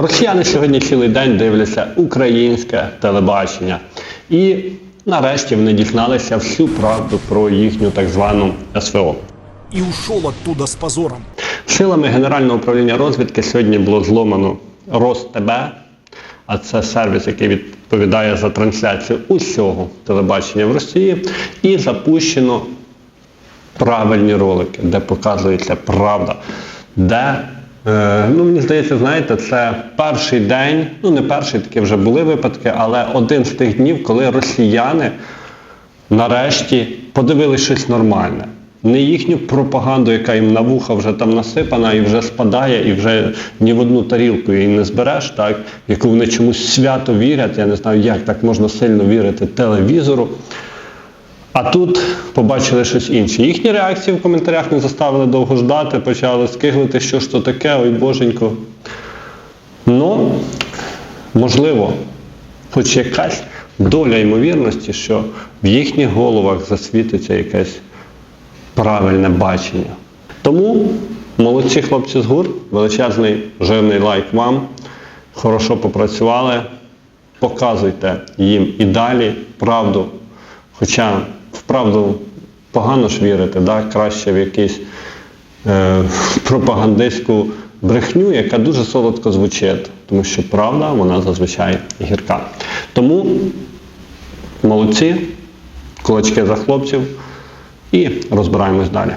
Росіяни сьогодні цілий день дивляться українське телебачення. І нарешті вони дізналися всю правду про їхню так звану СВО. и ушел оттуда с позором. Силами Генерального управління розвідки сьогодні було зломано РосТБ, а це сервіс, який відповідає за трансляцію усього телебачення в Росії, і запущено правильні ролики, де показується правда, де, ну мені здається, знаєте, це перший день, ну не перший, такі вже були випадки, але один з тих днів, коли росіяни нарешті подивились щось нормальне. Не їхню пропаганду, яка їм на вуха вже там насипана і вже спадає, і вже ні в одну тарілку її не збереш, так, яку вони чомусь свято вірять. Я не знаю, як так можна сильно вірити телевізору. А тут побачили щось інше. Їхні реакції в коментарях не заставили довго ждати, почали скиглити, що ж то таке, ой боженько. Ну, можливо, хоч якась доля ймовірності, що в їхніх головах засвітиться якесь правильне бачення. Тому молодці хлопці з ГУР, величезний жирний лайк вам. Хорошо попрацювали. Показуйте їм і далі правду. Хоча правду погано ж вірити, да? краще в якусь е, пропагандистську брехню, яка дуже солодко звучить, тому що правда вона зазвичай гірка. Тому молодці, кулачки за хлопців і розбираємось далі.